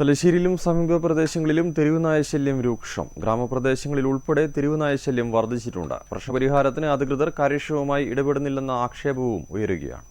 തലശ്ശേരിയിലും സമീപ പ്രദേശങ്ങളിലും തെരുവുനായ ശല്യം രൂക്ഷം. ഗ്രാമപ്രദേശങ്ങളിൽ ഉൾപ്പെടെ തെരുവുനായ ശല്യം വർദ്ധിച്ചിട്ടുണ്ട്. പ്രശ്നപരിഹാരത്തിന് അധികൃതർ കാര്യക്ഷമമായി ഇടപെടുന്നില്ലെന്ന ആക്ഷേപവും ഉയരുകയാണ്.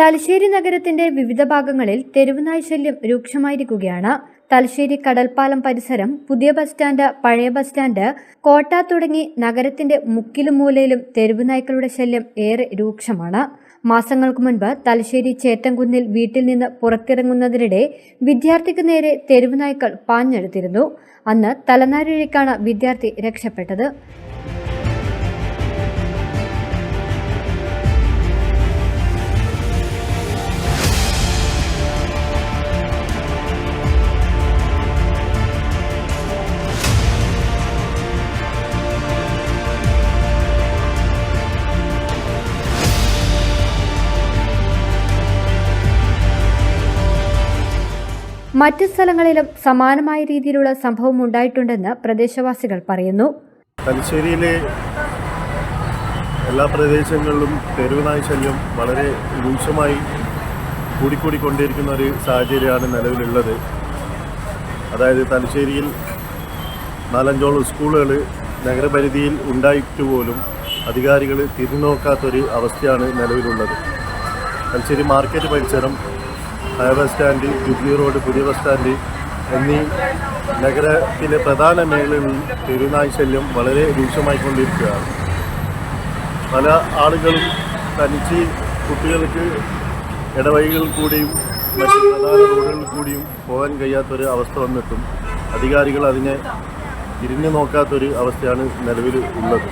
തലശ്ശേരി നഗരത്തിന്റെ വിവിധ ഭാഗങ്ങളിൽ തെരുവുനായ് ശല്യം രൂക്ഷമായിരിക്കുകയാണ്. തലശ്ശേരി കടൽപ്പാലം പരിസരം പുതിയ ബസ് സ്റ്റാൻഡ് പഴയ ബസ് സ്റ്റാൻഡ് കോട്ട തുടങ്ങി നഗരത്തിന്റെ മുക്കിലും മൂലയിലും തെരുവുനായ്ക്കളുടെ ശല്യം ഏറെ രൂക്ഷമാണ്. മാസങ്ങൾക്ക് മുൻപ് തലശ്ശേരി ചേറ്റംകുന്നിൽ വീട്ടിൽ നിന്ന് പുറത്തിറങ്ങുന്നതിനിടെ വിദ്യാർത്ഥിക്ക് നേരെ തെരുവുനായ്ക്കൾ പാഞ്ഞെടുത്തിരുന്നു. അന്ന് തലനാരിഴയ്ക്കാണ് വിദ്യാർത്ഥി രക്ഷപ്പെട്ടത്. മറ്റു സ്ഥലങ്ങളിലും സമാനമായ രീതിയിലുള്ള സംഭവം ഉണ്ടായിട്ടുണ്ടെന്ന് പ്രദേശവാസികൾ പറയുന്നു. തലശ്ശേരിയിലെ എല്ലാ പ്രദേശങ്ങളിലും തെരുവുനായ ശല്യം വളരെ രൂക്ഷമായി കൂടിക്കൂടിക്കൊണ്ടിരിക്കുന്ന ഒരു സാഹചര്യമാണ് നിലവിലുള്ളത്. അതായത് തലശ്ശേരിയിൽ നാലഞ്ചോളം സ്കൂളുകൾ നഗരപരിധിയിൽ ഉണ്ടായിട്ട് പോലും അധികാരികൾ തിരിഞ്ഞുനോക്കാത്തൊരു അവസ്ഥയാണ് നിലവിലുള്ളത്. തലശ്ശേരി മാർക്കറ്റ് പരിസരം ബസ് സ്റ്റാൻഡ് ജുബ്ലി റോഡ് പുതിയ ബസ് സ്റ്റാൻഡ് എന്നീ നഗരത്തിലെ പ്രധാന മേഖലകളിൽ തെരുവുനായ് ശല്യം വളരെ രൂക്ഷമായിക്കൊണ്ടിരിക്കുകയാണ്. പല ആളുകളും തനിച്ച് കുട്ടികൾക്ക് ഇടവഴികളിൽ കൂടിയും മറ്റ് പ്രധാന റോഡുകളിൽ കൂടിയും പോകാൻ കഴിയാത്തൊരു അവസ്ഥ വന്നിട്ടും അധികാരികൾ അതിനെ തിരിഞ്ഞു നോക്കാത്തൊരു അവസ്ഥയാണ് നിലവിൽ ഉള്ളത്.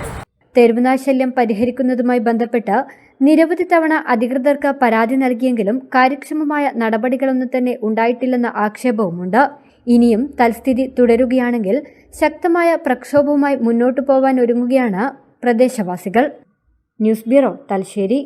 തെരുവുനാശല്യം പരിഹരിക്കുന്നതുമായി ബന്ധപ്പെട്ട് നിരവധി തവണ അധികൃതർക്ക് പരാതി നൽകിയെങ്കിലും കാര്യക്ഷമമായ നടപടികളൊന്നും തന്നെ ഉണ്ടായിട്ടില്ലെന്ന ആക്ഷേപവുമുണ്ട്. ഇനിയും തൽസ്ഥിതി തുടരുകയാണെങ്കിൽ ശക്തമായ പ്രക്ഷോഭവുമായി മുന്നോട്ടു പോവാൻ ഒരുങ്ങുകയാണ് പ്രദേശവാസികൾ. News bureau Thalassery.